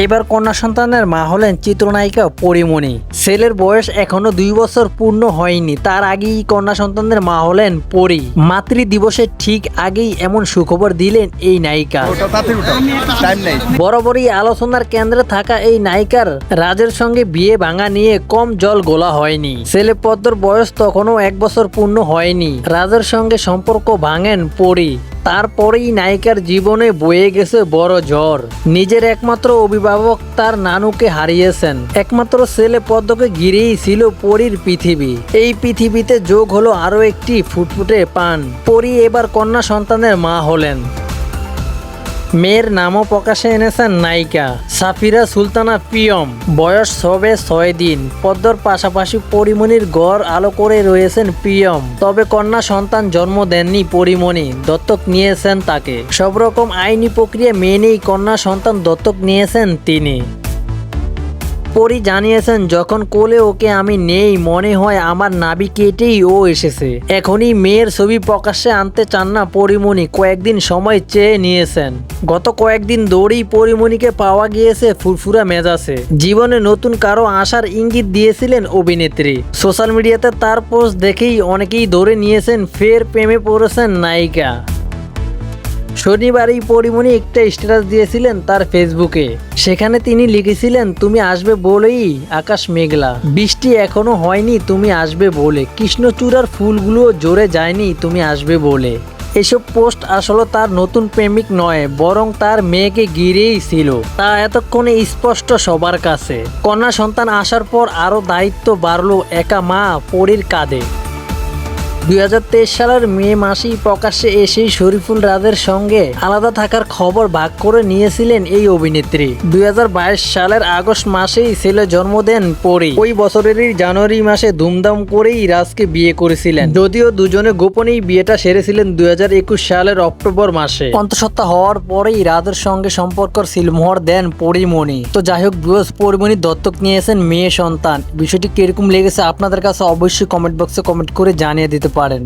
এবার কন্যা সন্তানের মা হলেন চিত্রনায়িকা পরিমণি। ছেলের বয়স এখনও দুই বছর পূর্ণ হয়নি, তার আগেই কন্যা সন্তানের মা হলেন পরি। মাতৃ দিবসের ঠিক আগেই এমন সুখবর দিলেন এই নায়িকা। বরাবরই আলোচনার কেন্দ্রে থাকা এই নায়িকার রাজের সঙ্গে বিয়ে ভাঙা নিয়ে কম জল গোলা হয়নি। ছেলে পদ্মর বয়স তখনও এক বছর পূর্ণ হয়নি, রাজের সঙ্গে সম্পর্ক ভাঙেন পরি। তারপরেই নায়িকার জীবনে বয়ে গেছে বড় ঝড়। নিজের একমাত্র অভিভাবক তার নানুকে হারিয়েছেন। একমাত্র ছেলে পদ্মকে ঘিরেই ছিল পরীর পৃথিবী। এই পৃথিবীতে যোগ হলো আরও একটি ফুটফুটে পান। পরী এবার কন্যা সন্তানের মা হলেন। মেয়ের নামও প্রকাশে এনেছেন নায়িকা। সাফিরা সুলতানা পিয়ম। বয়স সবে ছয় দিন। পদ্মর পাশাপাশি পরিমণির গড় আলো করে রয়েছেন পিয়ম। তবে কন্যা সন্তান জন্ম দেননি পরিমণি। দত্তক নিয়েছেন তাকে। সব রকম আইনি প্রক্রিয়া মেনেই কন্যা সন্তান দত্তক নিয়েছেন তিনি। পরি জানিয়েছেন, যখন কোলে ওকে আমি নেই, মনে হয় আমার নাবি কেটেই ও এসেছে। এখনই মেয়ের ছবি প্রকাশ্যে আনতে চান না পরিমণি। কয়েকদিন সময় চেয়ে নিয়েছেন। গত কয়েকদিন দৌড়েই পরিমণিকে পাওয়া গিয়েছে ফুরফুরা মেজাজে। জীবনে নতুন কারও আসার ইঙ্গিত দিয়েছিলেন অভিনেত্রী। সোশ্যাল মিডিয়াতে তার পোস্ট দেখেই অনেকেই ধরে নিয়েছেন, ফের প্রেমে পড়েছেন নায়িকা। শনিবার এই পরিমণি একটা স্ট্যাটাস দিয়েছিলেন তার ফেসবুকে সেখানে তিনি লিখেছিলেন, তুমি আসবে বলেই আকাশ মেঘলা। বৃষ্টি এখনও হয়নি, তুমি আসবে বলে। কৃষ্ণচূড়ার ফুলগুলো জোরে যায়নি, তুমি আসবে বলে। এসব পোস্ট আসলে তার নতুন প্রেমিক নয়, বরং তার মেয়েকে ঘিরেই ছিল। তা এতক্ষণে স্পষ্ট সবার কাছে। কন্যা সন্তান আসার পর আরও দায়িত্ব বাড়লো একা মা পরীর কাঁধে। দুই হাজার তেইশ সালের মে মাসেই প্রকাশ্যে এসেই শরীফুল রাজের সঙ্গে আলাদা থাকার খবর ভাগ করে নিয়েছিলেন এই অভিনেত্রী। দুই হাজার বাইশ সালের আগস্ট মাসেই ছেলে জন্ম দেন পরি। ওই বছরেরই জানুয়ারি মাসে ধুমধাম করেই রাজকে বিয়ে করেছিলেন। যদিও দুজনে গোপনেই বিয়েটা সেরেছিলেন দুই হাজার একুশ সালের অক্টোবর মাসে। অন্তঃসত্ত্বা হওয়ার পরেই রাজের সঙ্গে সম্পর্কর সিলমোহর দেন পরিমণি। তো যাই হোক বৃহস্প পরিমণি দত্তক নিয়েছেন মেয়ে সন্তান। বিষয়টি কীরকম লেগেছে আপনাদের কাছে অবশ্যই কমেন্ট বক্সে কমেন্ট করে জানিয়ে দিতে পারেন